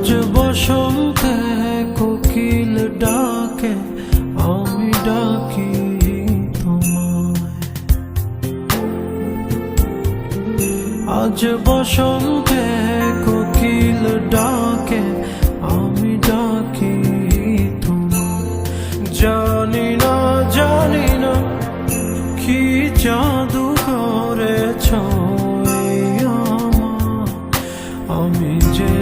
আজ বসন্তে কোকিল ডাকে, আমি ডাকি তোমায়। আজ বসন্তে কোকিল ডাকে, আমি ডাকি তোমায়। জানি না জানি না কি জাদু করেছ আমি যে